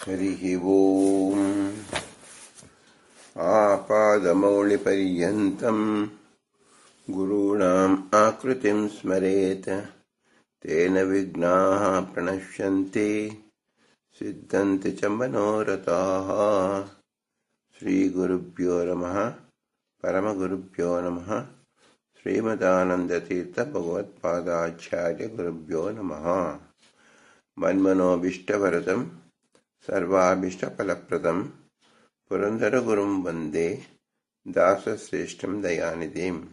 हरिः ओम्। आपादमौलिपर्यन्तम् गुरूणाम् आकृतिम् स्मरेत्। तेन विघ्नाः प्रणश्यन्ति। सिद्धन्ति च मनोरथाः। श्रीगुरुभ्यो नमः। परमगुरुभ्यो नमः। श्रीमदानन्दतीर्थभगवत्पादाचार्यगुरुभ्यो नमः। मन्मनोभीष्टवरदम् सर्वाभीष्टफलप्रदम् पुरन्दरगुरुं वन्दे दासश्रेष्ठं दयानिधिम्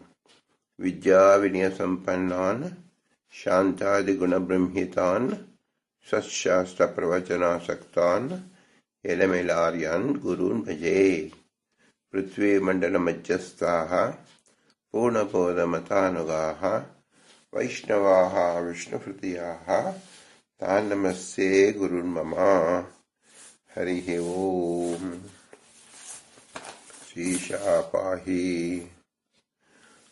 विद्याविनयसम्पन्नान् शान्तादिगुणबृंहितान् सत्शास्त्रप्रवचनासक्तान् यलमिलार्यान् गुरून् भजे। पृथ्वीमण्डलमध्यस्थाः पूर्णबोधमतानुगाः वैष्णवाः विष्णुहृदयाः तान् नमस्ते गुरुन्मम हरि ओम। शीशा पाही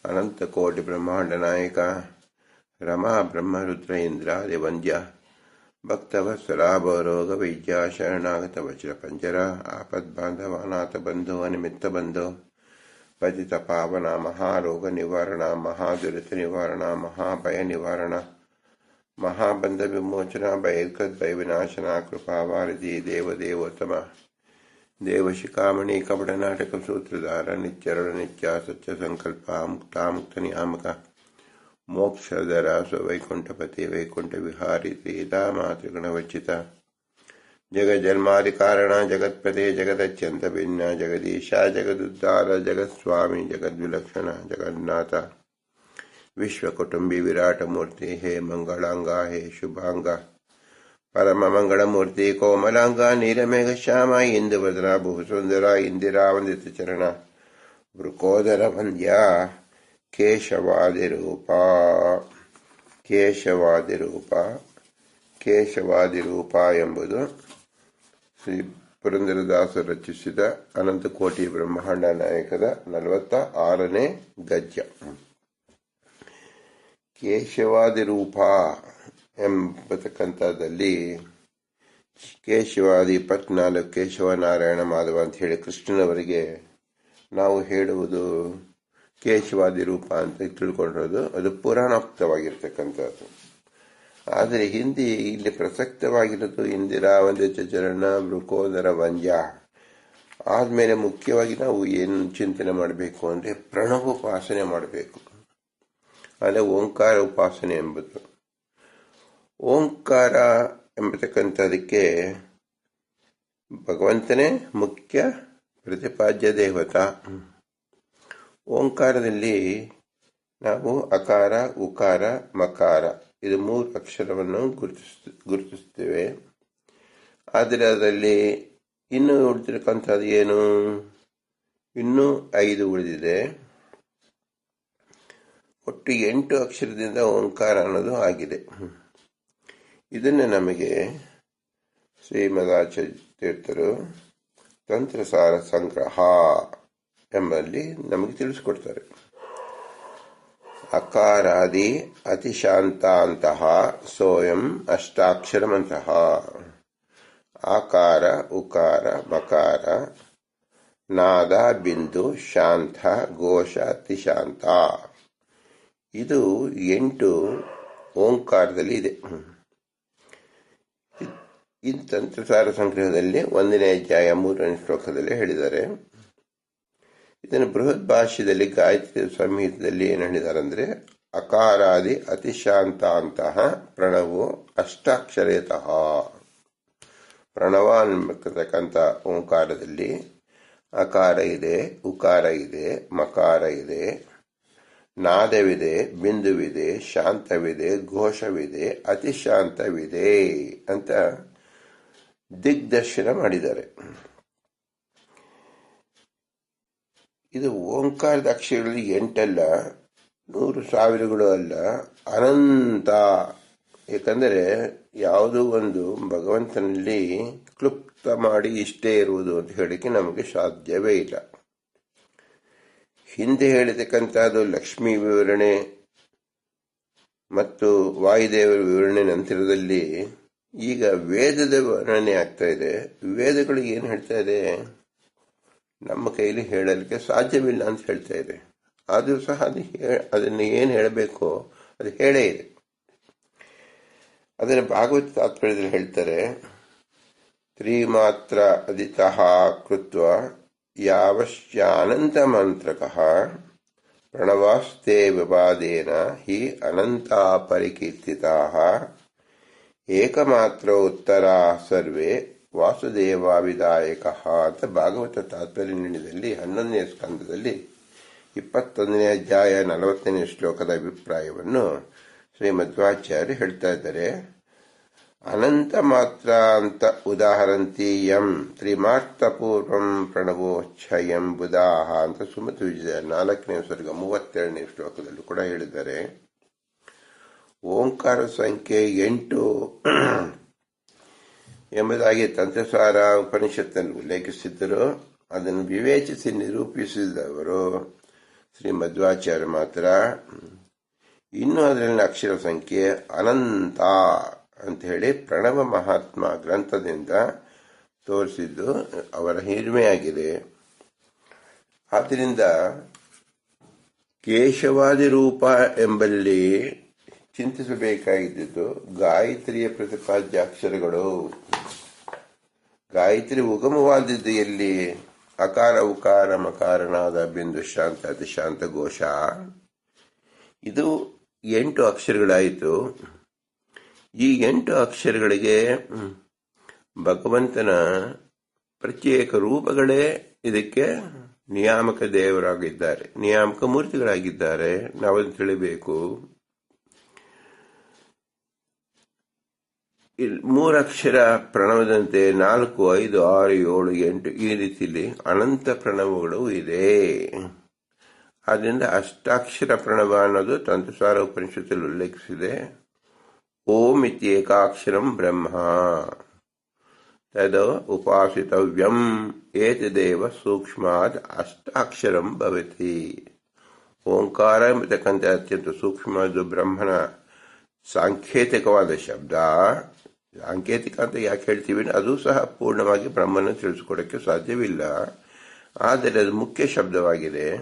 अनंत कोटि ब्रह्मांड ब्रह्माण्डनायक रमा ब्रह्म रुद्र इंद्रादि वंद्य भक्त वत्सलाभ रोग विद्या शरणागत वज्र पंजरा आपद बांधवानाथ बंधु अनिमित्त ब्रह्मरुद्र पति तपावना महारोग निवारण पतितपावना निवारण महाभय निवारणा महाबंध विमोचना भयकृत भयविनाशना कृपावारजी देवदेवोत्तम। देव शिखामणि कपट नाटक सूत्रधार, निच्चरण नित्या सच्च संकल्प, मुक्ता, मुक्त नियामक। मोक्षधर स्वैकुंठपति वैकुंठ विहारी त्रीता मातृगणवचिता जगत जन्मादि कारण जगत प्रदे जगत अत्यंत भिन्ना, जगदीशा, जगदुद्धार जगत स्वामी जगद विलक्षण ವಿಶ್ವಕುಟುಂಬಿ ವಿರಾಟಮೂರ್ತಿ, ಹೇ ಮಂಗಳಾಂಗ, ಹೇ ಶುಭಾಂಗ. ಪರಮ ಮಂಗಳಮೂರ್ತಿ ಕೋಮಲಾಂಗ ನೀರಮೇಘ ಶ್ಯಾಮ ಇಂದುವದನ ಬಹುಸುಂದರ, ಇಂದಿರಾ, ವಂದಿತ ಚರಣ. ವೃಕೋದರ ವಂದ್ಯ ಕೇಶವಾದಿರೂಪ. ಕೇಶವಾದಿರೂಪ. ಕೇಶವಾದಿರೂಪ ಎಂಬುದು ಶ್ರೀ ಪುರಂದರದಾಸ ರಚಿಸಿದ ಅನಂತಕೋಟಿ ಬ್ರಹ್ಮಾಂಡ ನಾಯಕದ ನಲವತ್ತ ಆರನೇ ಗದ್ಯ. ಕೇಶವಾದಿರೂಪ ಎಂಬತಕ್ಕಂಥದ್ದಲ್ಲಿ ಕೇಶವಾದಿ ಇಪ್ಪತ್ನಾಲ್ಕು ಕೇಶವ ನಾರಾಯಣ ಮಾಧವ ಅಂತ ಹೇಳಿ ಕೃಷ್ಣನವರಿಗೆ ನಾವು ಹೇಳುವುದು ಕೇಶವಾದಿ ರೂಪ ಅಂತ ತಿಳ್ಕೊಂಡಿರೋದು. ಅದು ಪುರಾಣೋಕ್ತವಾಗಿರ್ತಕ್ಕಂಥದ್ದು. ಆದರೆ ಹಿಂದಿ ಇಲ್ಲಿ ಪ್ರಸಕ್ತವಾಗಿರೋದು ಇಂದಿರಾ ವಂದಿತ ಚರಣ ಮೃಕೋದರ ವಂಜ ಆದ್ಮೇಲೆ ಮುಖ್ಯವಾಗಿ ನಾವು ಏನು ಚಿಂತನೆ ಮಾಡಬೇಕು ಅಂದರೆ ಪ್ರಣವೋಪಾಸನೆ ಮಾಡಬೇಕು. ಅಂದರೆ ಓಂಕಾರ ಉಪಾಸನೆ ಎಂಬುದು. ಓಂಕಾರ ಎಂಬತಕ್ಕಂಥದಕ್ಕೆ ಭಗವಂತನೇ ಮುಖ್ಯ ಪ್ರತಿಪಾದ್ಯ ದೇವತಾ. ಓಂಕಾರದಲ್ಲಿ ನಾವು ಅಕಾರ, ಉಕಾರ, ಮಕಾರ ಇದು ಮೂರು ಅಕ್ಷರವನ್ನು ಗುರುತಿಸ್ ಗುರುತಿಸ್ತೇವೆ. ಆದರೆ ಅದರಲ್ಲಿ ಇನ್ನು ಉಳಿದಿರಕ್ಕಂಥದ್ದು ಏನು? ಇನ್ನೂ ಐದು ಉಳಿದಿದೆ. ಒಟ್ಟು ಎಂಟು ಅಕ್ಷರದಿಂದ ಓಂಕಾರ ಅನ್ನೋದು ಆಗಿದೆ. ಇದನ್ನು ನಮಗೆ ಶ್ರೀಮದಾಚಾರ್ಯ ತೀರ್ಥರು ತಂತ್ರಸಾರ ಸಂಗ್ರಹ ಎಂಬಲ್ಲಿ ನಮಗೆ ತಿಳಿಸ್ಕೊಡ್ತಾರೆ. ಅಕಾರಾದಿ ಅತಿಶಾಂತಾಂತಹ ಸೋಯಂ ಅಷ್ಟಾಕ್ಷರಮಂತಹ. ಆಕಾರ, ಉಕಾರ, ಮಕಾರ, ನಾದ, ಬಿಂದು, ಶಾಂತ, ಘೋಷ, ಅತಿಶಾಂತ. ಇದು ಎಂಟು ಓಂಕಾರದಲ್ಲಿ ಇದೆ. ಈ ತಂತ್ರಸಾರ ಸಂಗ್ರಹದಲ್ಲಿ ಒಂದನೇ ಅಧ್ಯಾಯ ಮೂರನೇ ಶ್ಲೋಕದಲ್ಲಿ ಹೇಳಿದ್ದಾರೆ. ಇದನ್ನು ಬೃಹತ್ ಭಾಷ್ಯದಲ್ಲಿ ಗಾಯತ್ರಿ ಸಂಹಿತದಲ್ಲಿ ಏನು ಹೇಳಿದ್ದಾರೆ ಅಂದರೆ ಅಕಾರಾದಿ ಅತಿಶಾಂತ ಅಂತಹ ಪ್ರಣವು ಅಷ್ಟಾಕ್ಷರೇತಃ. ಪ್ರಣವ ಅನ್ನತಕ್ಕಂಥ ಓಂಕಾರದಲ್ಲಿ ಅಕಾರ ಇದೆ, ಉಕಾರ ಇದೆ, ಮಕಾರ ಇದೆ ನಾದವಿದೆ, ಬಿಂದುವಿದೆ, ಶಾಂತವಿದೆ, ಘೋಷವಿದೆ, ಅತಿಶಾಂತವಿದೆ ಅಂತ ದಿಗ್ದರ್ಶನ ಮಾಡಿದ್ದಾರೆ. ಇದು ಓಂಕಾರದ ಅಕ್ಷರಗಳಲ್ಲಿ ಎಂಟಲ್ಲ, ನೂರು ಸಾವಿರಗಳು ಅಲ್ಲ, ಅನಂತ. ಏಕೆಂದರೆ ಯಾವುದೋ ಒಂದು ಭಗವಂತನಲ್ಲಿ ಕ್ಲುಪ್ತ ಮಾಡಿ ಇಷ್ಟೇ ಇರುವುದು ಅಂತ ಹೇಳಿಕೆ ನಮಗೆ ಸಾಧ್ಯವೇ ಇಲ್ಲ. ಹಿಂದೆ ಹೇಳತಕ್ಕಂಥದ್ದು ಲಕ್ಷ್ಮಿ ವಿವರಣೆ ಮತ್ತು ವಾಯುದೇವರ ವಿವರಣೆ ನಂತರದಲ್ಲಿ ಈಗ ವೇದದ ವರ್ಣನೆ ಆಗ್ತಾ ಇದೆ. ವೇದಗಳು ಏನು ಹೇಳ್ತಾ ಇದೆ? ನಮ್ಮ ಕೈಲಿ ಹೇಳಲಿಕ್ಕೆ ಸಾಧ್ಯವಿಲ್ಲ ಅಂತ ಹೇಳ್ತಾ ಇದೆ. ಆದರೂ ಸಹ ಅದು ಅದನ್ನು ಏನು ಹೇಳಬೇಕು ಅದು ಹೇಳೇ ಇದೆ. ಅದನ್ನು ಭಾಗವತ ತಾತ್ಪರ್ಯದಲ್ಲಿ ಹೇಳ್ತಾರೆ, ತ್ರಿಮಾತ್ರ ಅದಿತಃ ಕೃತ್ವ ಯಾವಶ್ಚಾನಂತ ಮಂತ್ರಕಃ ಪ್ರಣವಾಸ್ತೆ ವಿವಾದೇನ ಹಿ ಅನಂತ ಪರಿಕೀರ್ತಿತಾ ಏಕಮಾತ್ರ ಉತ್ತರ ಸರ್ವೇ ವಾಸುದೇವ ವಿದಾಯಕ ಅಂತ ಭಾಗವತ ತಾತ್ಪರ್ಯ ನೀಡಿದಲ್ಲಿ ಹನ್ನೊಂದನೇ ಸ್ಕಂದದಲ್ಲಿ ಇಪ್ಪತ್ತೊಂದನೇ ಅಧ್ಯಾಯ ನಲವತ್ತನೇ ಶ್ಲೋಕದ ಅಭಿಪ್ರಾಯವನ್ನು ಶ್ರೀ ಮಧ್ವಾಚಾರ್ಯ ಹೇಳ್ತಾ ಇದ್ದಾರೆ. ಅನಂತ ಮಾತ್ರ ಅಂತ ಉದಾಹರಂತಿ ಎಂ ತ್ರಿಮಾರ್ಥ ಪೂರ್ವಂ ಪ್ರಣವೋಚ್ಛಯಂ ಬುಧಾಹ ಅಂತ ಸುಮತಿ ವಿಜಯ ನಾಲ್ಕನೇ ಸ್ವರ್ಗ ಮೂವತ್ತೆರಡನೇ ಶ್ಲೋಕದಲ್ಲೂ ಕೂಡ ಹೇಳಿದ್ದಾರೆ. ಓಂಕಾರ ಸಂಖ್ಯೆ ಎಂಟು ಎಂಬುದಾಗಿ ತಂತ್ರಸಾರ ಉಪನಿಷತ್ತನ್ನು ಉಲ್ಲೇಖಿಸಿದ್ದರು. ಅದನ್ನು ವಿವೇಚಿಸಿ ನಿರೂಪಿಸಿದವರು ಶ್ರೀ ಮಧ್ವಾಚಾರ್ಯ ಮಾತ್ರ. ಇನ್ನು ಅದರಲ್ಲಿ ಅಕ್ಷರ ಸಂಖ್ಯೆ ಅನಂತ ಅಂತ ಹೇಳಿ ಪ್ರಣವ ಮಹಾತ್ಮ ಗ್ರಂಥದಿಂದ ತೋರಿಸಿದ್ದು ಅವರ ಹಿರಿಮೆಯಾಗಿದೆ ಆದ್ದರಿಂದ ಕೇಶವಾದಿ ರೂಪ ಎಂಬಲ್ಲಿ ಚಿಂತಿಸಬೇಕಾಗಿದ್ದು ಗಾಯತ್ರಿಯ ಪ್ರತಿಪಾದ್ಯ ಅಕ್ಷರಗಳು ಗಾಯತ್ರಿ ಉಗಮವಾದದ್ದು ಎಲ್ಲಿ ಅಕಾರ ಉಕಾರ ಮಕಾರನಾದ ಬಿಂದು ಶಾಂತ ಅತಿಶಾಂತ ಘೋಷ. ಇದು ಎಂಟು ಅಕ್ಷರಗಳಾಯಿತು. ಈ ಎಂಟು ಅಕ್ಷರಗಳಿಗೆ ಭಗವಂತನ ಪ್ರತ್ಯೇಕ ರೂಪಗಳೇ ಇದಕ್ಕೆ ನಿಯಾಮಕ ದೇವರಾಗಿದ್ದಾರೆ, ನಿಯಾಮಕ ಮೂರ್ತಿಗಳಾಗಿದ್ದಾರೆ. ನಾವದು ತಿಳಿಬೇಕು. ಮೂರಕ್ಷರ ಪ್ರಣವದಂತೆ ನಾಲ್ಕು, ಐದು, ಆರು, ಏಳು, ಎಂಟು, ಈ ರೀತಿಯಲ್ಲಿ ಅನಂತ ಪ್ರಣವಗಳು ಇದೆ. ಆದ್ದರಿಂದ ಅಷ್ಟಾಕ್ಷರ ಪ್ರಣವ ಅನ್ನೋದು ತಂತ್ರಸಾರ ಉಪನಿಷತ್ತಲ್ಲಿ ಉಲ್ಲೇಖಿಸಿದೆ. ಓಂ ಇತ್ಯೇಕಾಕ್ಷರಂ ಬ್ರಹ್ಮ. ತದ ಉಪಾಸಿತವ್ಯಂ ಏತದೇವ ಸೂಕ್ಷ್ಮಾದ್ ಅಷ್ಟಾಕ್ಷರಂ ಭವತಿ. ಓಂಕಾರ ಎಂಬತಕ್ಕಂಥ ಅತ್ಯಂತ ಸೂಕ್ಷ್ಮವಾದ ಬ್ರಹ್ಮನ ಸಾಂಕೇತಿಕವಾದ ಶಬ್ದ. ಸಾಂಕೇತಿಕ ಅಂತ ಯಾಕೆ ಹೇಳ್ತೀವಿ ಅದು ಸಹ ಪೂರ್ಣವಾಗಿ ಬ್ರಹ್ಮನ ತಿಳಿಸ್ಕೊಡಕ್ಕೆ ಸಾಧ್ಯವಿಲ್ಲ. ಆದರೆ ಅದು ಮುಖ್ಯ ಶಬ್ದವಾಗಿದೆ.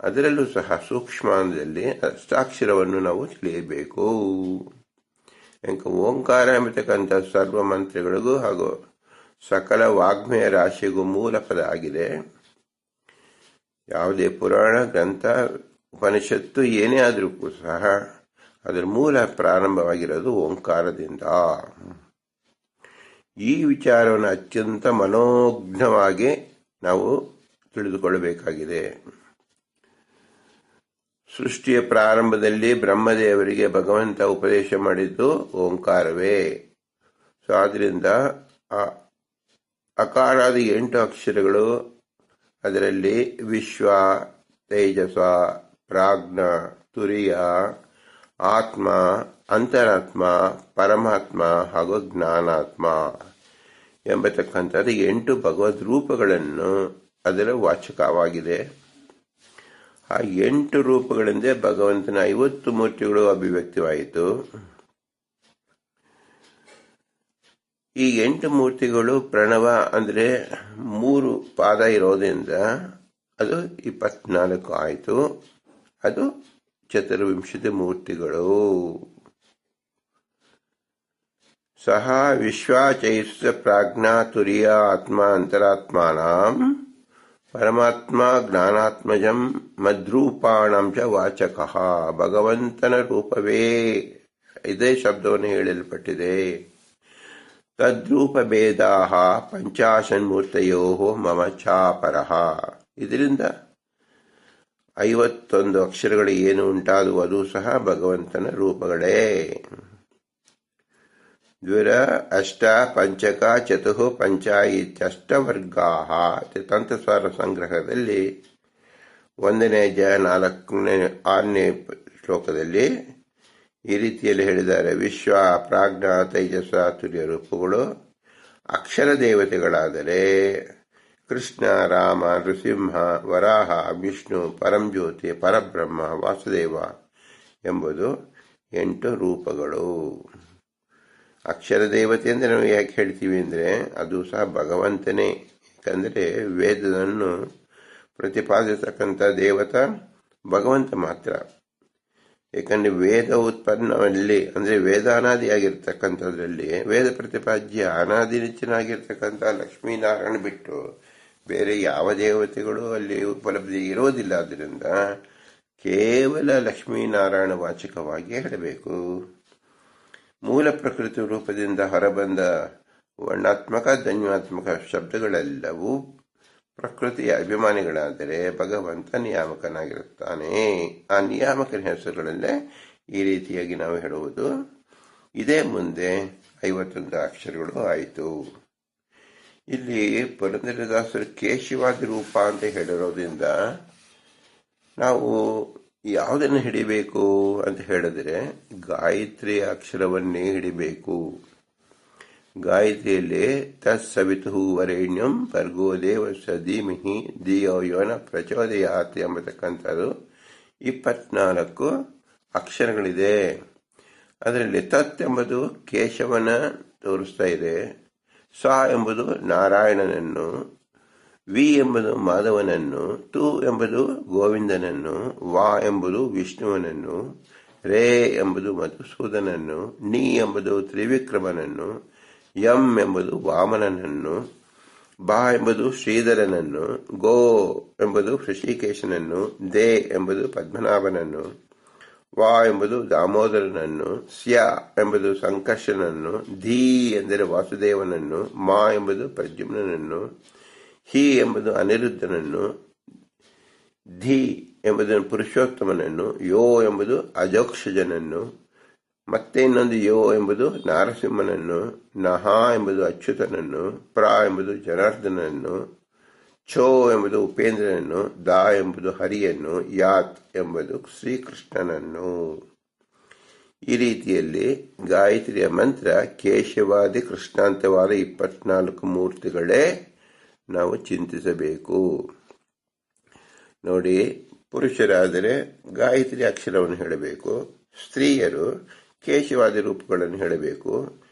ಅದರಲ್ಲೂ ಸಹ ಸೂಕ್ಷ್ಮದಲ್ಲಿ ಅಷ್ಟಾಕ್ಷರವನ್ನು ನಾವು ತಿಳಿಯಬೇಕು. ಓಂಕಾರ ಎಂಬತಕ್ಕಂಥ ಸರ್ವ ಮಂತ್ರಿಗಳಿಗೂ ಹಾಗೂ ಸಕಲ ವಾಗ್ಮಯ ರಾಶಿಗೂ ಮೂಲ ಪದ ಆಗಿದೆ ಯಾವುದೇ ಪುರಾಣ, ಗ್ರಂಥ, ಉಪನಿಷತ್ತು ಏನೇ ಆದರೂ ಸಹ ಅದರ ಮೂಲ ಪ್ರಾರಂಭವಾಗಿರೋದು ಓಂಕಾರದಿಂದ. ಈ ವಿಚಾರವನ್ನು ಅತ್ಯಂತ ಮನೋಜ್ಞವಾಗಿ ನಾವು ತಿಳಿದುಕೊಳ್ಳಬೇಕಾಗಿದೆ. ಸೃಷ್ಟಿಯ ಪ್ರಾರಂಭದಲ್ಲಿ ಬ್ರಹ್ಮದೇವರಿಗೆ ಭಗವಂತ ಉಪದೇಶ ಮಾಡಿದ್ದು ಓಂಕಾರವೇ. ಸೊ ಆದ್ರಿಂದ ಅಕಾರಾದ ಎಂಟು ಅಕ್ಷರಗಳು ಅದರಲ್ಲಿ ವಿಶ್ವ, ತೇಜಸ, ಪ್ರಾಜ್ಞ, ತುರಿಯ, ಆತ್ಮ, ಅಂತರಾತ್ಮ, ಪರಮಾತ್ಮ ಹಾಗೂ ಜ್ಞಾನಾತ್ಮ ಎಂಬತಕ್ಕಂಥದ್ದು ಎಂಟು ಭಗವದ್ ರೂಪಗಳನ್ನು ಅದರ ವಾಚಕವಾಗಿದೆ. ಆ ಎಂಟು ರೂಪಗಳಿಂದ ಭಗವಂತನ ಐವತ್ತು ಮೂರ್ತಿಗಳು ಅಭಿವ್ಯಕ್ತವಾಯಿತು. ಈ ಎಂಟು ಮೂರ್ತಿಗಳು ಪ್ರಣವ ಅಂದ್ರೆ ಮೂರು ಪಾದ ಇರೋದ್ರಿಂದ ಅದು ಇಪ್ಪತ್ನಾಲ್ಕು ಆಯಿತು. ಅದು ಚತುರ್ವಿಂಶತಿ ಮೂರ್ತಿಗಳು. ಸಹ ವಿಶ್ವಾಚೈಸ್ಯ ಪ್ರಾಜ್ಞಾ ತುರಿಯ ಆತ್ಮ ಅಂತರಾತ್ಮಾನಾಂ. ಪರಮಾತ್ಮ ಜ್ಞಾನಾತ್ಮಜಂ ಮದ್ರೂಪಾಣಂ ಚ ವಾಚಕ ಭಗವಂತನ ರೂಪವೇ ಇದೇ ಶಬ್ದವನ್ನು ಹೇಳಲ್ಪಟ್ಟಿದೆ। ತದ್ರೂಪ ಭೇದಾ ಪಂಚಾಶನ್ಮೂರ್ತಯೋ ಮಮ ಚಾಪರ ಇದರಿಂದ ಐವತ್ತೊಂದು ಅಕ್ಷರಗಳು ಏನು ಉಂಟಾದವು, ಅದು ಸಹ ಭಗವಂತನ ರೂಪಗಳೇ। ದ್ವಿರ, ಅಷ್ಟ, ಪಂಚಕ, ಚತುಃ ಪಂಚ ಇತ್ಯಷ್ಟವರ್ಗಾ ತಂತ್ರಸಾರ ಸಂಗ್ರಹದಲ್ಲಿ ಒಂದನೇ ಜ ನಾಲ್ಕನೇ ಆರನೇ ಶ್ಲೋಕದಲ್ಲಿ ಈ ರೀತಿಯಲ್ಲಿ ಹೇಳಿದ್ದಾರೆ. ವಿಶ್ವ, ಪ್ರಾಜ್ಞ, ತೈಜಸ, ತುರ್ಯ ರೂಪಗಳು ಅಕ್ಷರ ದೇವತೆಗಳಾದರೆ ಕೃಷ್ಣ, ರಾಮ, ನೃಸಿಂಹ, ವರಾಹ, ವಿಷ್ಣು, ಪರಂಜ್ಯೋತಿ, ಪರಬ್ರಹ್ಮ, ವಾಸುದೇವ ಎಂಬುದು ಎಂಟು ರೂಪಗಳು. ಅಕ್ಷರ ದೇವತೆ ಅಂದರೆ ನಾವು ಯಾಕೆ ಹೇಳ್ತೀವಿ ಅಂದರೆ ಅದು ಸಹ ಭಗವಂತನೇ. ಯಾಕಂದರೆ ವೇದವನ್ನು ಪ್ರತಿಪಾದಿಸತಕ್ಕಂಥ ದೇವತ ಭಗವಂತ ಮಾತ್ರ. ಏಕೆಂದರೆ ವೇದ ಉತ್ಪನ್ನದಲ್ಲಿ ಅಂದರೆ ವೇದ ಅನಾದಿಯಾಗಿರ್ತಕ್ಕಂಥದ್ರಲ್ಲಿ ವೇದ ಪ್ರತಿಪಾದ್ಯ ಅನಾದಿ ನಿಚ್ಚನಾಗಿರ್ತಕ್ಕಂಥ ಲಕ್ಷ್ಮೀನಾರಾಯಣ ಬಿಟ್ಟು ಬೇರೆ ಯಾವ ದೇವತೆಗಳು ಅಲ್ಲಿ ಉಪಲಬ್ಧಿ ಇರೋದಿಲ್ಲ ಆದ್ದರಿಂದ ಕೇವಲ ಲಕ್ಷ್ಮೀನಾರಾಯಣ ವಾಚಕವಾಗಿ ಹೇಳಬೇಕು. ಮೂಲ ಪ್ರಕೃತಿ ರೂಪದಿಂದ ಹೊರಬಂದ ವರ್ಣಾತ್ಮಕ, ಧನ್ಯಾತ್ಮಕ ಶಬ್ದಗಳೆಲ್ಲವೂ ಪ್ರಕೃತಿಯ ಅಭಿಮಾನಿಗಳಾದರೆ ಭಗವಂತ ನಿಯಾಮಕನಾಗಿರುತ್ತಾನೆ. ಆ ನಿಯಾಮಕನ ಹೆಸರುಗಳಲ್ಲೇ ಈ ರೀತಿಯಾಗಿ ನಾವು ಹೇಳುವುದು. ಇದೇ ಮುಂದೆ ಐವತ್ತೊಂದು ಅಕ್ಷರಗಳು ಆಯಿತು. ಇಲ್ಲಿ ಪುರಂದರದಾಸರು ಕೇಶವಾದಿ ರೂಪ ಅಂತ ಹೇಳಿರೋದ್ರಿಂದ ನಾವು ಯಾವುದನ್ನು ಹಿಡಿಬೇಕು ಅಂತ ಹೇಳಿದ್ರೆ ಗಾಯತ್ರಿ ಅಕ್ಷರವನ್ನೇ ಹಿಡಿಬೇಕು. ಗಾಯತ್ರಿಯಲ್ಲಿ ತತ್ಸವಿತು ವರೇಣ್ಯಂ ಪರ್ಗೋ ದೇವಸ್ಯ ಧೀಮಿಹಿ ದಿಯೋ ಯೋನ ಪ್ರಚೋದಯಾತ್ ಎಂಬತಕ್ಕಂಥದ್ದು ಇಪ್ಪತ್ನಾಲ್ಕು ಅಕ್ಷರಗಳಿದೆ. ಅದರಲ್ಲಿ ತತ್ ಎಂಬುದು ಕೇಶವನ ತೋರಿಸ್ತಾ ಇದೆ. ಸ ಎಂಬುದು ನಾರಾಯಣನನ್ನು ವಿ ಎಂಬುದು ಮಾಧವನನ್ನು, ತು ಎಂಬುದು ಗೋವಿಂದನನ್ನು, ವಾ ಎಂಬುದು ವಿಷ್ಣುವನನ್ನು, ರೇ ಎಂಬುದು ಮಧುಸೂದನನ್ನು, ನಿ ಎಂಬುದು ತ್ರಿವಿಕ್ರಮನನ್ನು, ಎಂ ಎಂಬುದು ವಾಮನನನ್ನು, ಬಾ ಎಂಬುದು ಶ್ರೀಧರನನ್ನು, ಗೋ ಎಂಬುದು ಋಷಿಕೇಶನನ್ನು, ದೇ ಎಂಬುದು ಪದ್ಮನಾಭನನ್ನು, ವಾ ಎಂಬುದು ದಾಮೋದರನನ್ನು, ಸ್ಯ ಎಂಬುದು ಸಂಕರ್ಷನನ್ನು, ಧೀ ಎಂದರೆ ವಾಸುದೇವನನ್ನು, ಮಾ ಎಂಬುದು ಪ್ರದ್ಯುಮ್ನನನ್ನು ಹಿ ಎಂಬುದು ಅನಿರುದ್ಧನನ್ನು, ಧಿ ಎಂಬುದನ್ನು ಪುರುಷೋತ್ತಮನನ್ನು, ಯೋ ಎಂಬುದು ಅಜೋಕ್ಷಜನನ್ನು, ಮತ್ತೆ ಇನ್ನೊಂದು ಯೋ ಎಂಬುದು ನಾರಸಿಂಹನನ್ನು, ನಹ ಎಂಬುದು ಅಚ್ಯುತನನ್ನು, ಪ್ರ ಎಂಬುದು ಜನಾರ್ದನನ್ನು, ಛೋ ಎಂಬುದು ಉಪೇಂದ್ರನನ್ನು, ದಾ ಎಂಬುದು ಹರಿಯನ್ನು, ಯಾತ್ ಎಂಬುದು ಶ್ರೀಕೃಷ್ಣನನ್ನು. ಈ ರೀತಿಯಲ್ಲಿ ಗಾಯತ್ರಿಯ ಮಂತ್ರ ಕೇಶವಾದಿ ಕೃಷ್ಣಾಂತವಾದ ಇಪ್ಪತ್ನಾಲ್ಕು ಮೂರ್ತಿಗಳೇ ನಾವು ಚಿಂತಿಸಬೇಕು. ನೋಡಿ, ಪುರುಷರಾದರೆ ಗಾಯತ್ರಿ ಅಕ್ಷರವನ್ನು ಹೇಳಬೇಕು. ಸ್ತ್ರೀಯರು ಕೇಶವಾದಿ ರೂಪಗಳನ್ನು ಹೇಳಬೇಕು.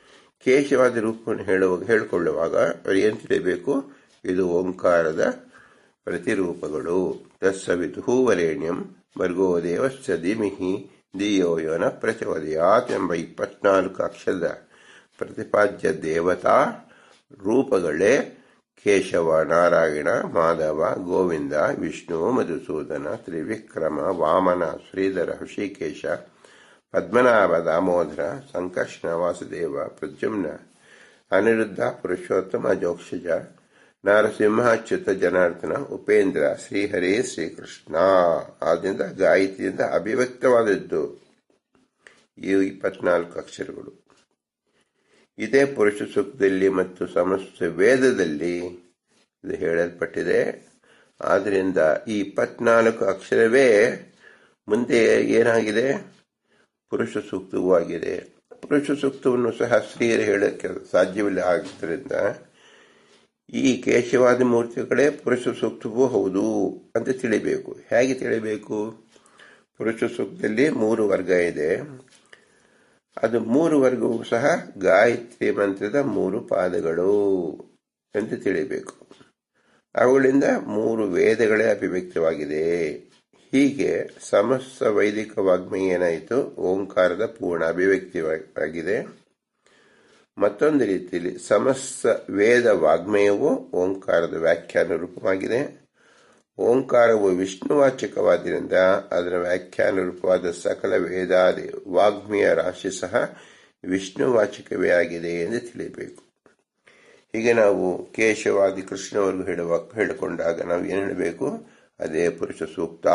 ಕೇಶವಾದಿ ರೂಪವನ್ನು ಹೇಳುವಾಗ, ಹೇಳಿಕೊಳ್ಳುವಾಗ ಅವರು ಏನು ತಿಳಿಯಬೇಕು? ಇದು ಓಂಕಾರದ ಪ್ರತಿರೂಪಗಳು. ತತ್ಸವಿತು ಹೂವರೇಣ್ಯಂ ಭರ್ಗೋ ದೇವಸ್ಥ ಧಿಮಿಹಿ ದಿಯೋ ಯೋನ ಪ್ರಚೋದಯಾತ್ ಎಂಬ ಇಪ್ಪತ್ನಾಲ್ಕು ಅಕ್ಷರದ ಪ್ರತಿಪಾದ್ಯ ದೇವತಾ ರೂಪಗಳೇ ಕೇಶವ, ನಾರಾಯಣ, ಮಾಧವ, ಗೋವಿಂದ, ವಿಷ್ಣು, ಮಧುಸೂದನ, ತ್ರಿವಿಕ್ರಮ, ವಾಮನ, ಶ್ರೀಧರ, ಹೃಷಿಕೇಶ, ಪದ್ಮನಾಭ, ದಾಮೋದರ, ಸಂಕರ್ಷಣ, ವಾಸುದೇವ, ಪ್ರದ್ಯುಮ್ನ, ಅನಿರುದ್ಧ, ಪುರುಷೋತ್ತಮ, ಜೋಕ್ಷಜ ನರಸಿಂಹಚ್ಯುತ ಜನಾರ್ದನ, ಉಪೇಂದ್ರ, ಶ್ರೀಹರಿ, ಶ್ರೀಕೃಷ್ಣ ಆದ್ದರಿಂದ ಗಾಯತ್ರಿಯಿಂದ ಅಭಿವ್ಯಕ್ತವಾದದ್ದು. ಈ ಇಪ್ಪತ್ನಾಲ್ಕು ಅಕ್ಷರಗಳು. ಇದೇ ಪುರುಷ ಸೂಕ್ತದಲ್ಲಿ ಮತ್ತು ಸಮಸ್ತ ವೇದದಲ್ಲಿ ಇದು ಹೇಳಲ್ಪಟ್ಟಿದೆ. ಆದ್ದರಿಂದ ಈ ಇಪ್ಪತ್ನಾಲ್ಕು ಅಕ್ಷರವೇ ಮುಂದೆ ಏನಾಗಿದೆ? ಪುರುಷ ಸೂಕ್ತವೂ ಆಗಿದೆ. ಪುರುಷ ಸೂಕ್ತವನ್ನು ಸಹ ಸ್ತ್ರೀಯರು ಹೇಳಕ್ಕೆ ಸಾಧ್ಯವಿಲ್ಲ. ಆಗಿದ್ದರಿಂದ ಈ ಕೇಶವಾದಿ ಮೂರ್ತಿಗಳೇ ಪುರುಷ ಸೂಕ್ತವೂ ಹೌದು ಅಂತ ತಿಳಿಬೇಕು. ಹೇಗೆ ತಿಳಿಬೇಕು? ಪುರುಷ ಸೂಕ್ತದಲ್ಲಿ ಮೂರು ವರ್ಗ ಇದೆ. ಅದು ಮೂರು ವರ್ಗವೂ ಸಹ ಗಾಯತ್ರಿ ಮಂತ್ರದ ಮೂರು ಪಾದಗಳು ಎಂದು ತಿಳಿಬೇಕು. ಅವುಗಳಿಂದ ಮೂರು ವೇದಗಳೇ ಅಭಿವ್ಯಕ್ತವಾಗಿದೆ. ಹೀಗೆ ಸಮಸ್ತ ವೈದಿಕ ವಾಗ್ಮಿ ಏನಾಯಿತು? ಓಂಕಾರದ ಪೂರ್ಣ ಅಭಿವ್ಯಕ್ತಿಯಾಗಿದೆ. ಮತ್ತೊಂದು ರೀತಿಯಲ್ಲಿ ಸಮಸ್ತ ವೇದ ವಾಗ್ಮಯವು ಓಂಕಾರದ ವ್ಯಾಖ್ಯಾನ ರೂಪವಾಗಿದೆ. ಓಂಕಾರವು ವಿಷ್ಣುವಾಚಕವಾದ್ದರಿಂದ ಅದರ ವ್ಯಾಖ್ಯಾನ ರೂಪವಾದ ಸಕಲ ವೇದಾದಿ ವಾಗ್ಮಿಯ ರಾಶಿ ಸಹ ವಿಷ್ಣುವಾಚಕವೇ ಆಗಿದೆ ಎಂದು ತಿಳಿಯಬೇಕು. ಹೀಗೆ ನಾವು ಕೇಶವಾದಿ ಕೃಷ್ಣವರೆಗೂ ಹೇಳುವ, ಹೇಳಿಕೊಂಡಾಗ ನಾವು ಏನು ಹೇಳಬೇಕು? ಅದೇ ಪುರುಷ ಸೂಕ್ತ,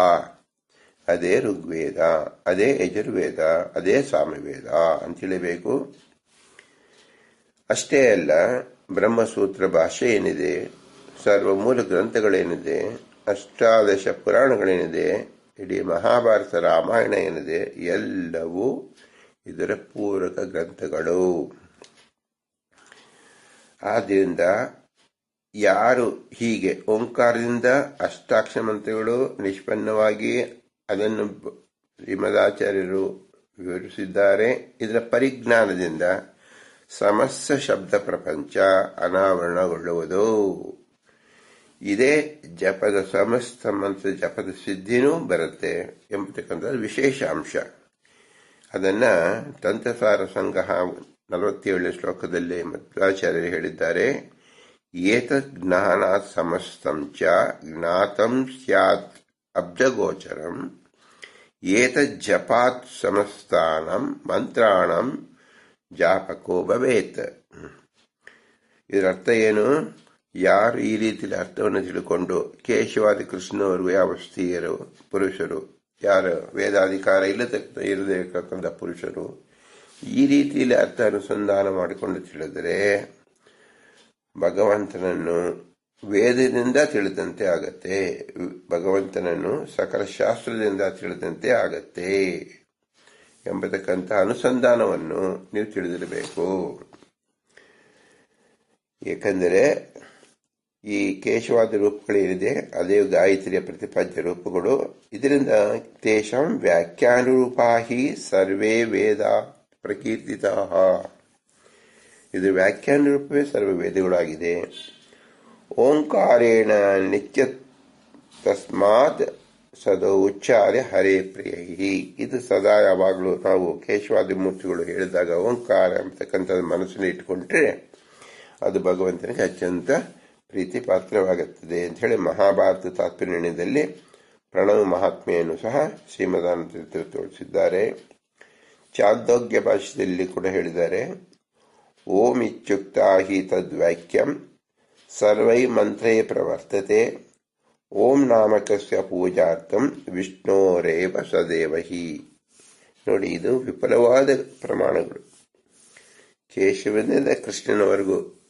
ಅದೇ ಋಗ್ವೇದ, ಅದೇ ಯಜುರ್ವೇದ, ಅದೇ ಸಾಮವೇದ ಅಂತ ತಿಳಿಬೇಕು ಅಷ್ಟೇ ಅಲ್ಲ, ಬ್ರಹ್ಮಸೂತ್ರ ಭಾಷೆ ಏನಿದೆ? ಸರ್ವ ಮೂಲ ಗ್ರಂಥಗಳೇನಿದೆ? ಅಷ್ಟಾದಶ ಪುರಾಣಗಳೇನಿದೆ, ಇಡೀ ಮಹಾಭಾರತ ರಾಮಾಯಣ ಏನಿದೆ, ಎಲ್ಲವೂ ಇದರ ಪೂರಕ ಗ್ರಂಥಗಳು. ಆದ್ದರಿಂದ ಯಾರು ಹೀಗೆ ಓಂಕಾರದಿಂದ ಅಷ್ಟಾಕ್ಷರ ಮಂತ್ರಗಳು ನಿಷ್ಪನ್ನವಾಗಿ ಅದನ್ನು ಶ್ರೀಮದಾಚಾರ್ಯರು ವಿವರಿಸಿದ್ದಾರೆ. ಇದರ ಪರಿಜ್ಞಾನದಿಂದ ಸಮಸ್ತ ಶಬ್ದ ಪ್ರಪಂಚ ಅನಾವರಣಗೊಳ್ಳುವುದು. ಇದೇ ಜಪದ ಸಮಸ್ತ ಮಂತ್ರ ಜಪದ ಸಿದ್ಧಿನೂ ಬರುತ್ತೆ ಎಂಬತಕ್ಕಂಥದ್ದು ವಿಶೇಷ ಅಂಶ. ಅದನ್ನ ತಂತ್ರಸಾರ ಸಂಗ್ರಹ ನಲವತ್ತೇಳು ಶ್ಲೋಕದಲ್ಲಿ ಮಧ್ವಾಚಾರ್ಯರು ಹೇಳಿದ್ದಾರೆ. ಏತ ಜ್ಞಾನ ಸಮಸ್ತಂ ಚ ಜ್ಞಾತಂ ಸ್ಯಾತ್ ಅಬ್ಜಗೋಚರಂ. ಏತ ಜಪಾತ್ ಸಮಸ್ತಾನಂ ಮಂತ್ರಾಣಂ ಜಾಪಕೋ ಭವೇತ್. ಇದರರ್ಥ ಏನು? ಯಾರು ಈ ರೀತಿಯಲ್ಲಿ ಅರ್ಥವನ್ನು ತಿಳ್ಕೊಂಡು ಕೇಶವಾದಿ ಕೃಷ್ಣವರು ಯಾವ ಸ್ತ್ರೀಯರು, ಪುರುಷರು, ಯಾರು ವೇದಾಧಿಕಾರ ಇರದೇ ಇರತಕ್ಕಂಥ ಪುರುಷರು, ಈ ರೀತಿಯಲ್ಲಿ ಅರ್ಥ ಅನುಸಂಧಾನ ಮಾಡಿಕೊಂಡು ತಿಳಿದರೆ ಭಗವಂತನನ್ನು ವೇದದಿಂದ ತಿಳಿದಂತೆ ಆಗತ್ತೆ. ಭಗವಂತನನ್ನು ಸಕಲ ಶಾಸ್ತ್ರದಿಂದ ತಿಳಿದಂತೆ ಆಗತ್ತೆ ಎಂಬತಕ್ಕಂಥ ಅನುಸಂಧಾನವನ್ನು ನೀವು ತಿಳಿದಿರಬೇಕು. ಏಕೆಂದರೆ ಈ ಕೇಶವಾದ ರೂಪಗಳೇನಿದೆ ಅದೇ ಗಾಯತ್ರಿಯ ಪ್ರತಿಪಾದ್ಯ ರೂಪಗಳು. ಇದರಿಂದ ತೇಷಾಂ ವ್ಯಾಖ್ಯಾನುರೂಪಾಹಿ ಸರ್ವೇ ವೇದ ಪ್ರಕೀರ್ತಿತ. ಇದು ವ್ಯಾಖ್ಯಾನ ರೂಪವೇ ಸರ್ವ ವೇದಗಳಾಗಿದೆ. ಓಂಕಾರೇಣ ನಿತ್ಯ ತಸ್ಮಾತ್ ಸದಾ ಉಚ್ಚಾರ್ಯ ಹರೇ ಪ್ರಿಯಹಿ. ಇದು ಸದಾ ಯಾವಾಗಲೂ ನಾವು ಕೇಶವಾದಿ ಮೂರ್ತಿಗಳು ಹೇಳಿದಾಗ ಓಂಕಾರ ಅಂತಕ್ಕಂಥದ್ದು ಮನಸ್ಸಿನಲ್ಲಿ ಇಟ್ಕೊಂಡ್ರೆ ಅದು ಭಗವಂತನಿಗೆ ಅತ್ಯಂತ ಪ್ರೀತಿ ಪಾತ್ರವಾಗುತ್ತದೆ ಅಂಥೇಳಿ ಮಹಾಭಾರತ ತಾತ್ಪರ್ಯದಲ್ಲಿ ಪ್ರಣವ ಮಹಾತ್ಮೆಯನ್ನು ಸಹ ಶ್ರೀಮದಾನಂದ ತೋರಿಸಿದ್ದಾರೆ. ಚಾಂದೋಗ್ಯ ಭಾಷೆಯಲ್ಲಿ ಕೂಡ ಹೇಳಿದ್ದಾರೆ. ಓಂ ಇತ್ಯುಕ್ತ ಹಿ ತದ್ವಾಕ್ಯಂ ಸರ್ವೈ ಮಂತ್ರೇ ಪ್ರವರ್ತತೆ. ಓಂ ನಾಮಕಸ್ಯ ಪೂಜಾರ್ಥಂ ವಿಷ್ಣೋರೇವ ಸದೇವ ಹಿ ನೋಡಿ, ಇದು ವಿಫಲವಾದ ಪ್ರಮಾಣಗಳು. ಕೇಶವನಿಂದ ಕೃಷ್ಣನವರೆಗೂ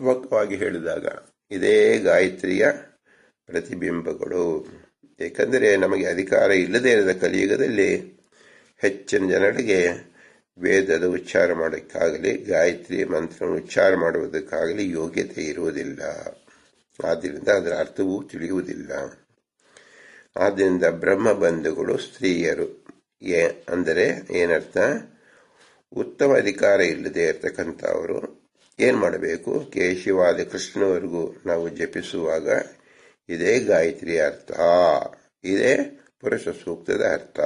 ಮನಪೂರ್ವಕವಾಗಿ ಹೇಳಿದಾಗ ಇದೇ ಗಾಯತ್ರಿಯ ಪ್ರತಿಬಿಂಬಗಳು. ಏಕೆಂದರೆ ನಮಗೆ ಅಧಿಕಾರ ಇಲ್ಲದೇ ಇರದ ಕಲಿಯುಗದಲ್ಲಿ ಹೆಚ್ಚಿನ ಜನರಿಗೆ ವೇದದ ಉಚ್ಚಾರ ಮಾಡೋಕ್ಕಾಗಲಿ, ಗಾಯತ್ರಿ ಮಂತ್ರವನ್ನು ಉಚ್ಚಾರ ಮಾಡುವುದಕ್ಕಾಗಲಿ ಯೋಗ್ಯತೆ ಇರುವುದಿಲ್ಲ. ಆದ್ದರಿಂದ ಅದರ ಅರ್ಥವೂ ತಿಳಿಯುವುದಿಲ್ಲ. ಆದ್ದರಿಂದ ಬ್ರಹ್ಮ ಬಂಧುಗಳು ಸ್ತ್ರೀಯರು. ಏ ಅಂದರೆ ಏನರ್ಥ? ಉತ್ತಮ ಅಧಿಕಾರ ಇಲ್ಲದೆ ಇರತಕ್ಕಂಥವರು ಏನ್ ಮಾಡಬೇಕು? ಕೇಶವಾದ ಕೃಷ್ಣವರೆಗೂ ನಾವು ಜಪಿಸುವಾಗ ಇದೇ ಗಾಯತ್ರಿ ಅರ್ಥ. ಇದೇ ಪುರುಷ ಸೂಕ್ತದ ಅರ್ಥ.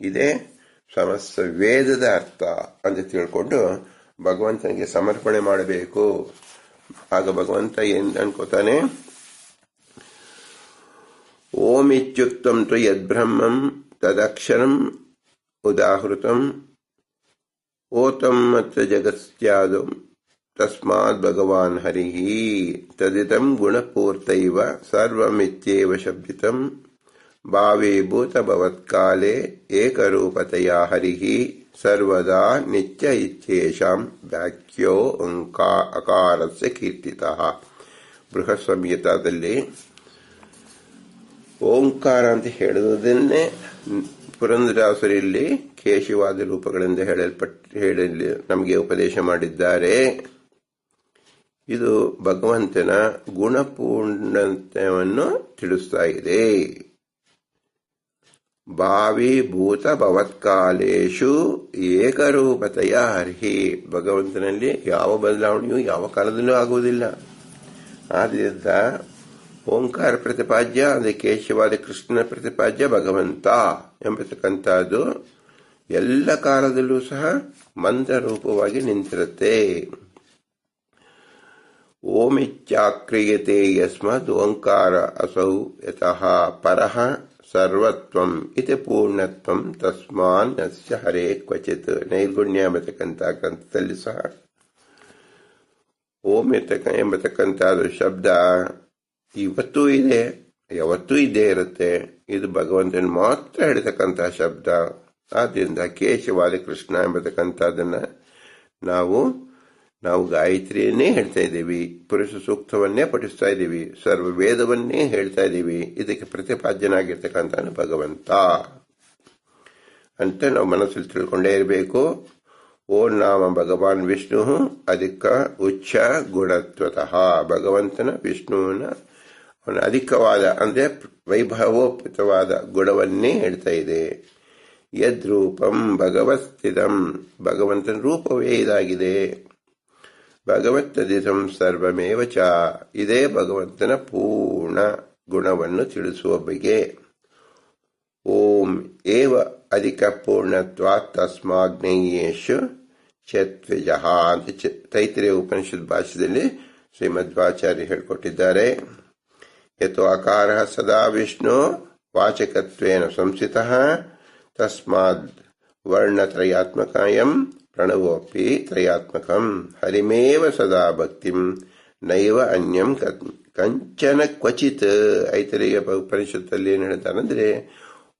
ಇದೇ ಸಮಸ್ತ ವೇದದ ಅರ್ಥ ಅಂತ ತಿಳ್ಕೊಂಡು ಭಗವಂತನಿಗೆ ಸಮರ್ಪಣೆ ಮಾಡಬೇಕು. ಆಗ ಭಗವಂತ ಏನ್ ಅನ್ಕೋತಾನೆ? ಓಂ ಇತ್ಯುಕ್ತಂ ತು ಯದ್ಬ್ರಹ್ಮಂ ತದಕ್ಷರಂ ಉದಾಹೃತಂ. ಓತಂ ಮತ್ತು ಜಗತ್ಯಾದಂ ತಸ್ಮಾತ್ ಭಗವಾನ್ ಹರಿ ತದಿತಂ ಗುಣಪೂರ್ತೈವ ಸರ್ವಮಿತ್ಯೇವ ಶಬ್ದಿತಂ ಭಾವೀಭೂತ ಭವತ್ಕಾಲೆ ಏಕರೂಪತೆಯ ಹರಿ ಸರ್ವದಾ ನಿತ್ಯ ಇತ್ಯೇಷಾಂ ವ್ಯಾಖ್ಯೋ ಅಂಕಾ ಅಕಾರಸ್ಯ ಕೀರ್ತಿತಃ ಬೃಹತ್ ಓಂಕಾರ ಅಂತ ಹೇಳುವುದನ್ನೇ ಪುರಂದರಾಸರಿಲ್ಲಿ ಕೇಶವಾದ ರೂಪಗಳಿಂದ ಹೇಳಲ್ಪಟ್ಟ ಹೇಳಲಿ ನಮಗೆ ಉಪದೇಶ ಮಾಡಿದ್ದಾರೆ। ಇದು ಭಗವಂತನ ಗುಣಪೂರ್ಣತೆಯನ್ನು ತಿಳಿಸ್ತಾ ಇದೆ. ಭಾವಿ ಭೂತ ಭವತ್ಕಾಲೇಶು ಏಕರೂಪತೆಯ ಅರ್ಹಿ ಭಗವಂತನಲ್ಲಿ ಯಾವ ಬದಲಾವಣೆಯೂ ಯಾವ ಕಾಲದಲ್ಲೂ ಆಗುವುದಿಲ್ಲ. ಆದ್ದರಿಂದ ಓಂಕಾರ ಪ್ರತಿಪಾದ್ಯ, ಅಂದರೆ ಕೇಶವಾದ ಕೃಷ್ಣನ ಪ್ರತಿಪಾದ್ಯ ಭಗವಂತ ಎಂಬತಕ್ಕಂಥದ್ದು ಎಲ್ಲ ಕಾಲದಲ್ಲೂ ಸಹ ಮಂತ್ರ ರೂಪವಾಗಿ ನಿಂತಿರುತ್ತೆ. ಓಮಿಚ್ಚಾಕ್ರಿಯತೆ ಯಸ್ಮದ್ ಓಂಕಾರ ಅಸೌ ಯತಃ ಪರಃ ಸರ್ವತ್ವಂ ಇತಿ ಪೂರ್ಣತ್ವಂ ತಸ್ಮಾನ್ ಅಸ್ಯ ಹರೇ ಕ್ವಚಿತ್. ನೈರ್ಗುಣ್ಯ ಎಂಬತಕ್ಕಂಥ ಗ್ರಂಥದಲ್ಲಿ ಸಹ. ಓಂ ಎಂಬತಕ್ಕಂಥದ್ದು ಶಬ್ದ ಇವತ್ತೂ ಇದೆ, ಯಾವತ್ತೂ ಇದೆ ಇರುತ್ತೆ. ಇದು ಭಗವಂತನ ಮಾತ್ರ ಹೇಳತಕ್ಕಂತಹ ಶಬ್ದ. ಆದ್ದರಿಂದ ಕೇಶವಾದ ಕೃಷ್ಣ ಎಂಬತಕ್ಕಂಥದ್ದನ್ನ ನಾವು ನಾವು ಗಾಯತ್ರಿಯನ್ನೇ ಹೇಳ್ತಾ ಇದ್ದೀವಿ, ಪುರುಷ ಸೂಕ್ತವನ್ನೇ ಪಠಿಸ್ತಾ ಇದ್ದೀವಿ, ಸರ್ವ ವೇದವನ್ನೇ ಹೇಳ್ತಾ ಇದ್ದೀವಿ, ಇದಕ್ಕೆ ಪ್ರತಿಪಾದ್ಯನಾಗಿರ್ತಕ್ಕಂಥ ಭಗವಂತ. ಅಂತ ನಾವು ಮನಸ್ಸಲ್ಲಿ ತಿಳ್ಕೊಂಡೇ ಇರಬೇಕು. ಓ ನಾಮ ಭಗವಾನ್ ವಿಷ್ಣು, ಅಧಿಕ ಉಚ್ಚ ಗುಣತ್ವತಃ. ಭಗವಂತನ, ವಿಷ್ಣುವಿನ, ಅವನ ಅಧಿಕವಾದ, ಅಂದ್ರೆ ವೈಭವೋಪಿತವಾದ ಗುಣವನ್ನೇ ಹೇಳ್ತಾ ಇದೆ. ಯದ್ರೂಪಂ ಭಗವಸ್ಥಿತಂ ಭಗವಂತನ ರೂಪವೇ ಇದಾಗಿದೆ. ಭಗವತ್ತದಿತಂ ಸರ್ವಮೇವ ಚ. ಇದೇ ಭಗವಂತನ ಪೂರ್ಣ ಗುಣವನ್ನು ತಿಳಿಸುವ ಬಗೆ. ಓಂ ಏವ ಅಧಿಕ ಪೂರ್ಣತ್ವಾತ್ ತಸ್ಮಾಗ್ನೇಯೇಶು ಚತ್ವಜ ಅಂತ ತೈತ್ರಿಯ ಉಪನಿಷತ್ ಭಾಷೆಯಲ್ಲಿ ಶ್ರೀಮಧ್ವಾಚಾರ್ಯ ಹೇಳಿಕೊಟ್ಟಿದ್ದಾರೆ. ಯಥೋ ಅಕಾರ ಸದಾ ವಿಷ್ಣು ವಾಚಕತ್ವೇನ ಸಂಸ್ಥಿತ ತಸ್ಮಾದ್ ವರ್ಣತ್ರಯಾತ್ಮಕಾಯಂ ಪ್ರಣವೋಪಿ ತ್ರಯಾತ್ಮಕಂ ಹರಿಮೇವ ಸದಾ ಭಕ್ತಿಂ ನೈವ ಅನ್ಯಂ ಕಂಚನ ಕ್ವಚಿತ್ ಐತರಿಗೆ ಪರಿಷತ್ತಲ್ಲಿ ಏನು ಹೇಳ್ತಾರಂದ್ರೆ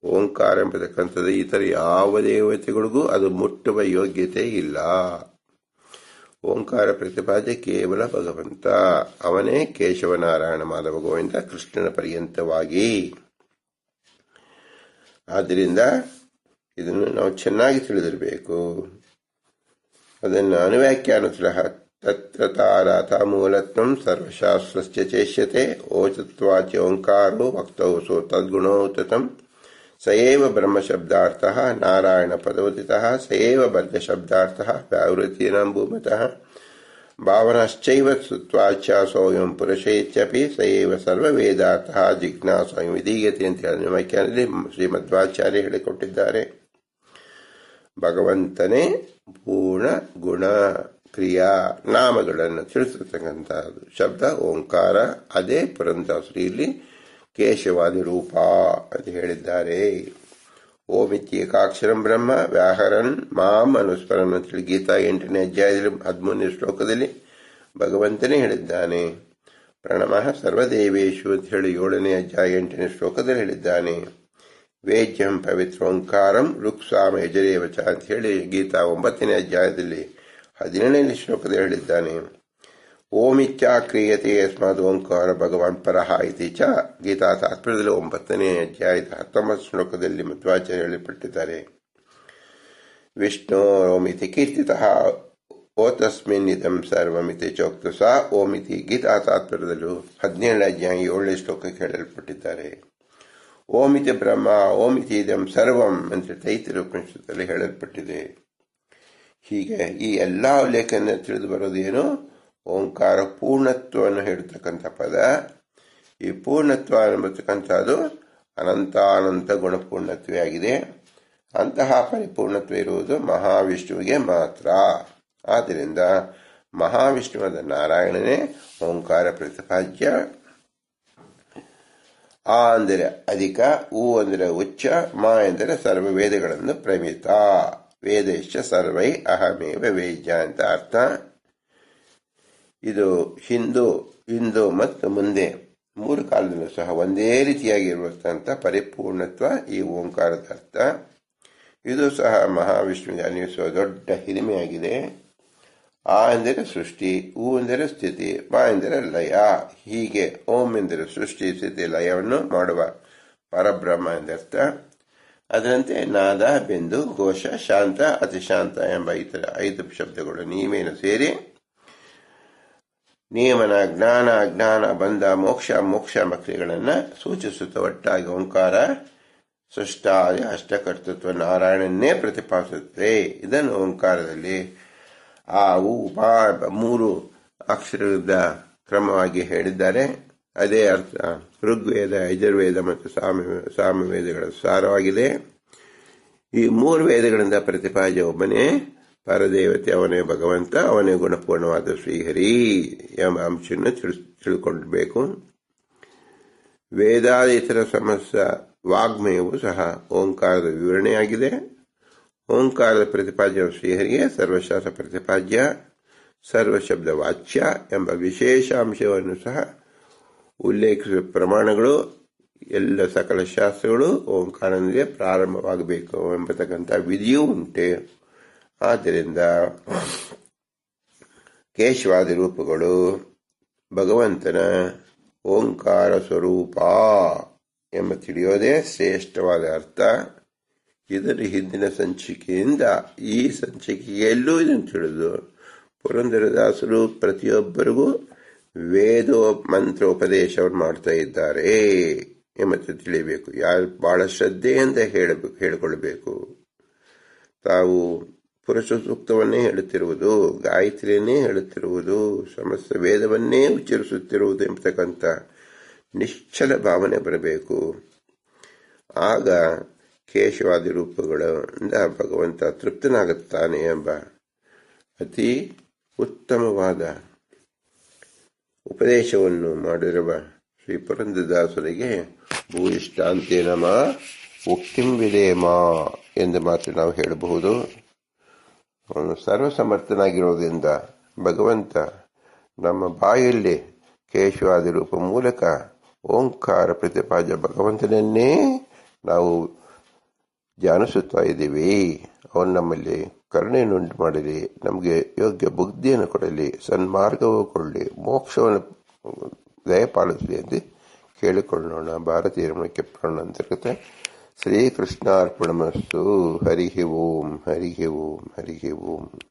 ಓಂಕಾರ ಎಂಬತಕ್ಕಂಥದ್ದು ಇತರ ಯಾವ ದೇವತೆಗಳಿಗೂ ಅದು ಮುಟ್ಟುವ ಯೋಗ್ಯತೆ ಇಲ್ಲ. ಓಂಕಾರ ಪ್ರತಿಪಾದ್ಯ ಕೇವಲ ಭಗವಂತ. ಅವನೇ ಕೇಶವನಾರಾಯಣ ಮಾಧವ ಗೋವಿಂದ ಕೃಷ್ಣನ ಪರ್ಯಂತವಾಗಿ. ಆದ್ದರಿಂದ ಇದನ್ನು ನಾವು ಚೆನ್ನಾಗಿ ತಿಳಿದಿರಬೇಕು. ಅದನ್ನು ಅನುವ್ಯಾಖ್ಯಾನತಃ ತತ್ರ ತಾರಾತ ಮೂಲತ್ವಂ ಸರ್ವಶಾಸ್ತ್ರಸ್ಯ ಚೇಷ್ಯತೆ ಓಚತ್ವಾಚ ಓಂಕಾರೋ ವಕ್ತೌ ಸೋ ತದ್ಗುಣೋತತಂ ಸಯೇವ ಬ್ರಹ್ಮಶಬ್ದಾರ್ಥಃ ನಾರಾಯಣ ಪದೋದಿತಃ ಸೇವ ಏವ ಬದ್ಧಶಬ್ದಾರ್ಥಃ ವ್ಯಾವೃತ್ತೀನಾಂ ಭೂಮತಃ. ಭಾವನಶ್ಚೈವ ಸುತ್ವಾಚ್ಯಾಸೋಯಂ ಪುರುಷೇತ್ಯಪಿ, ಸಯೇವ ಸರ್ವವೇದಾರ್ಥಃ ಜಿಜ್ಞಾಸೋಯಂ ವಿಧೀಯತೆ ಅಂತ ಹೇಳಿ ವ್ಯಾಖ್ಯಾನದಲ್ಲಿ ಶ್ರೀಮಧ್ವಾಚಾರ್ಯ ಹೇಳಿಕೊಟ್ಟಿದ್ದಾರೆ. ಭಗವಂತನೇ ಪೂರ್ಣ ಗುಣ ಕ್ರಿಯಾ ನಾಮಗಳನ್ನು ತಿಳಿಸಿರ್ತಕ್ಕಂಥದ್ದು ಶಬ್ದ, ಓಂಕಾರ, ಅದೇ ಪುರಂದಾಸರು ಇಲ್ಲಿ ಕೇಶವಾದಿ ರೂಪ ಅಂತ ಹೇಳಿದ್ದಾರೆ. ಓಮಿತ್ಯೇಕಾಕ್ಷರಂ ಬ್ರಹ್ಮ ವ್ಯಾಹರನ್ ಮಾಂ ಅನುಸ್ಮರನ್ ಅಂತೇಳಿ ಗೀತಾ ಎಂಟನೇ ಅಧ್ಯಾಯದಲ್ಲಿ ಹದಿಮೂರನೇ ಶ್ಲೋಕದಲ್ಲಿ ಭಗವಂತನೇ ಹೇಳಿದ್ದಾನೆ. ಪ್ರಣಮಃ ಸರ್ವದೇವೇಶು ಅಂತ ಹೇಳಿ ಏಳನೇ ಅಧ್ಯಾಯ ಎಂಟನೇ ಶ್ಲೋಕದಲ್ಲಿ ಹೇಳಿದ್ದಾನೆ. ವೇದ್ಯಂ ಪವಿತ್ರೋಂಕಾರಂ ರುಕ್ಸಾಮ ಯಜರೇವಚ ಅಂತ ಹೇಳಿ ಗೀತಾ ಒಂಬತ್ತನೇ ಅಧ್ಯಾಯದಲ್ಲಿ ಹದಿನೇಳನೇ ಶ್ಲೋಕದಲ್ಲಿ ಹೇಳಿದ್ದಾನೆ. ಓಮಿತ್ಯಾ ಕ್ರಿಯತೆ ಯಸ್ಮಾದ್ ಓಂಕಾರ ಭಗವಾನ್ ಪರಹ ಇತಿ ಚ. ಗೀತಾ ತಾತ್ಪರ್ಯದಲ್ಲಿ ಒಂಬತ್ತನೇ ಅಧ್ಯಾಯದ ಹತ್ತೊಂಬತ್ತು ಶ್ಲೋಕದಲ್ಲಿ ಮಧ್ವಾಚಾರ್ಯ ಹೇಳಿಪಟ್ಟಿದ್ದಾರೆ ವಿಷ್ಣು ಓಮಿತಿ ಕೀರ್ತಿತಃ ಓತಸ್ಮಿನ್ ಇದಂ ಸರ್ವಮಿತಿ ಚೋಕ್ತು ಸಾ ಓಮಿತಿ ಗೀತಾ ತಾತ್ಪರ್ಯದಲ್ಲೂ ಹದಿನೇಳನೇ ಅಧ್ಯಾಯ ಏಳನೇ ಶ್ಲೋಕಕ್ಕೆ ಹೇಳಲ್ಪಟ್ಟಿದ್ದಾರೆ. ಓಮಿತಿ ಬ್ರಹ್ಮ, ಓಮಿತಿ ಇದಂ ಸರ್ವಂ ಅಂತ ತೈತಿರ ಉಪನಿಷತ್ತಲ್ಲಿ ಹೇಳಲ್ಪಟ್ಟಿದೆ. ಹೀಗೆ ಈ ಎಲ್ಲ ಉಲ್ಲೇಖನ ತಿಳಿದು ಬರೋದೇನು ಓಂಕಾರ ಪೂರ್ಣತ್ವವನ್ನು ಹೇಳ್ತಕ್ಕಂಥ ಪದ. ಈ ಪೂರ್ಣತ್ವ ಅನ್ನತಕ್ಕಂಥದ್ದು ಅನಂತಾನಂತ ಗುಣಪೂರ್ಣತ್ವೇ ಆಗಿದೆ. ಅಂತಹ ಪರಿಪೂರ್ಣತ್ವ ಇರುವುದು ಮಹಾವಿಷ್ಣುವಿಗೆ ಮಾತ್ರ. ಆದ್ದರಿಂದ ಮಹಾವಿಷ್ಣುವಾದ ನಾರಾಯಣನೇ ಓಂಕಾರ ಪ್ರತಿಪಾದ್ಯ. ಆ ಅಂದರೆ ಅಧಿಕ, ಉ ಅಂದರೆ ಉಚ್ಚ, ಮಾ ಎಂದರೆ ಸರ್ವ ವೇದಗಳನ್ನು ಪ್ರಮಿತ. ವೇದೇಶ ಸರ್ವೈ ಅಹಮೇವ ವೇದ್ಯ ಅಂತ ಅರ್ಥ. ಇದು ಹಿಂದೂ ಹಿಂದೂ ಮತ್ತು ಮುಂದೆ. ಮೂರು ಕಾಲದಲ್ಲೂ ಸಹ ಒಂದೇ ರೀತಿಯಾಗಿರುವಂತಹ ಪರಿಪೂರ್ಣತ್ವ ಈ ಓಂಕಾರದ ಅರ್ಥ. ಇದು ಸಹ ಮಹಾವಿಷ್ಣುವಿಗೆ ಅನ್ವಯಿಸುವ ದೊಡ್ಡ ಹಿರಿಮೆಯಾಗಿದೆ. ಆ ಎಂದರೆ ಸೃಷ್ಟಿ ಊ ಎಂದರೆ ಸ್ಥಿತಿ, ಮ ಎಂದರೆ ಲಯ. ಹೀಗೆ ಓಂ ಎಂದರೆ ಸೃಷ್ಟಿ, ಸ್ಥಿತಿ, ಲಯವನ್ನು ಮಾಡುವ ಪರಬ್ರಹ್ಮ ಎಂದರ್ಥ ಅದರಂತೆ ನಾದ, ಬಿಂದು, ಘೋಷ, ಶಾಂತ, ಅತಿಶಾಂತ ಎಂಬ ಇತರ ಐದು ಶಬ್ದಗಳು ನೀವೇನು ಸೇರಿ? ನಿಯಮನ, ಜ್ಞಾನ ಅಜ್ಞಾನ ಬಂಧ ಮೋಕ್ಷ ಮೋಕ್ಷ ಮಕ್ರಿಗಳನ್ನು ಸೂಚಿಸುತ್ತ ಒಟ್ಟಾಗಿ ಓಂಕಾರ, ಸೃಷ್ಟಾದಿ, ಅಷ್ಟಕರ್ತೃತ್ವ ನಾರಾಯಣನ್ನೇ ಪ್ರತಿಪಾದಿಸುತ್ತೆ. ಇದನ್ನು ಓಂಕಾರದಲ್ಲಿ ಆ ಉ ಪಾ ಮೂರು ಅಕ್ಷರದ ಕ್ರಮವಾಗಿ ಹೇಳಿದ್ದಾರೆ. ಅದೇ ಅರ್ಥ, ಋಗ್ವೇದ, ಯಜುರ್ವೇದ ಮತ್ತು ಸಾಮ ಸಾಮವೇದಗಳ ಸಾರವಾಗಿದೆ. ಈ ಮೂರು ವೇದಗಳಿಂದ ಪ್ರತಿಪಾದ ಒಬ್ಬನೇ ಪರದೇವತೆ, ಅವನೇ ಭಗವಂತ, ಅವನೇ ಗುಣಪೂರ್ಣವಾದ ಶ್ರೀಹರಿ ಎಂಬ ಅಂಶವನ್ನು ತಿಳ್ಕೊಳ್ಬೇಕು. ವೇದಾದಿತರ ಸಮಸ್ಯ ವಾಗ್ಮಯವು ಸಹ ಓಂಕಾರದ ವಿವರಣೆಯಾಗಿದೆ. ಓಂಕಾರದ ಪ್ರತಿಪಾದ್ಯ ಶ್ರೀಹರಿಗೆ ಸರ್ವಶಾಸ್ತ್ರ ಪ್ರತಿಪಾದ್ಯ ಸರ್ವಶಬ್ದ ವಾಚ್ಯ ಎಂಬ ವಿಶೇಷ ಅಂಶವನ್ನು ಸಹ ಉಲ್ಲೇಖಿಸುವ ಪ್ರಮಾಣಗಳು ಎಲ್ಲ ಸಕಲ ಶಾಸ್ತ್ರಗಳು ಓಂಕಾರನಿಗೆ ಪ್ರಾರಂಭವಾಗಬೇಕು ಎಂಬತಕ್ಕಂಥ ವಿಧಿಯೂ ಉಂಟೆ ಆದ್ದರಿಂದ ಕೇಶವಾದಿ ರೂಪಗಳು ಭಗವಂತನ ಓಂಕಾರ ಸ್ವರೂಪ ಎಂಬ ತಿಳಿಯೋದೇ ಶ್ರೇಷ್ಠವಾದ ಅರ್ಥ ಇದರ ಹಿಂದಿನ ಸಂಚಿಕೆಯಿಂದ ಈ ಸಂಚಿಕೆಯಲ್ಲೂ ಇದನ್ನು ತಿಳಿದು ಪುರಂದರದಾಸರು ಪ್ರತಿಯೊಬ್ಬರಿಗೂ ವೇದೋ ಮಂತ್ರೋಪದೇಶವನ್ನು ಮಾಡ್ತಾ ಇದ್ದಾರೆ ಎಂಬತ್ತು ತಿಳಿಯಬೇಕು. ಯಾರು ಬಹಳ ಶ್ರದ್ಧೆಯಿಂದ ಹೇಳಬೇಕು ಹೇಳಿಕೊಳ್ಳಬೇಕು ತಾವು ಪುರುಷ ಸೂಕ್ತವನ್ನೇ ಹೇಳುತ್ತಿರುವುದು, ಗಾಯತ್ರಿಯನ್ನೇ ಹೇಳುತ್ತಿರುವುದು, ಸಮಸ್ತ ವೇದವನ್ನೇ ಉಚ್ಚರಿಸುತ್ತಿರುವುದು ಎಂಬತಕ್ಕಂಥ ನಿಶ್ಚಲ ಭಾವನೆ ಬರಬೇಕು. ಆಗ ಕೇಶವಾದಿ ರೂಪಗಳಿಂದ ಭಗವಂತ ತೃಪ್ತನಾಗುತ್ತಾನೆ ಎಂಬ ಅತಿ ಉತ್ತಮವಾದ ಉಪದೇಶವನ್ನು ಮಾಡಿರುವ ಶ್ರೀ ಪುರಂದದಾಸರಿಗೆ ಭೂಯಿಷ್ಟಾಂತೆ ನಮ ಉಕ್ತಿಂ ಎಂದು ಮಾತ್ರ ನಾವು ಹೇಳಬಹುದು. ಅವನು ಸರ್ವಸಮರ್ಥನಾಗಿರೋದ್ರಿಂದ ಭಗವಂತ ನಮ್ಮ ಬಾಯಲ್ಲಿ ಕೇಶವಾದಿ ರೂಪ ಮೂಲಕ ಓಂಕಾರ ಪ್ರತಿಪಾದ ಭಗವಂತನನ್ನೇ ನಾವು ಧ್ಯಾನಿಸುತ್ತಾ ಇದ್ದೀವಿ. ಅವನು ನಮ್ಮಲ್ಲಿ ಕರುಣೆಯನ್ನುಂಟು ಮಾಡಲಿ ನಮಗೆ ಯೋಗ್ಯ ಬುದ್ಧಿಯನ್ನು ಕೊಡಲಿ, ಸನ್ಮಾರ್ಗವೂ ಕೊಡಲಿ, ಮೋಕ್ಷವನ್ನು ದಯಪಾಲಿಸಲಿ ಎಂದು ಕೇಳಿಕೊಳ್ಳೋಣ. ಭಾರತೀಯ ರಮಣಕ್ಕೆ ಪ್ರಾಣಾಂತರ್ಗತ ಶ್ರೀಕೃಷ್ಣಾರ್ಪಣಮಸ್ತು ಹರಿ ಓಂ ಹರಿ ಓಂ ಹರಿ ಓಂ.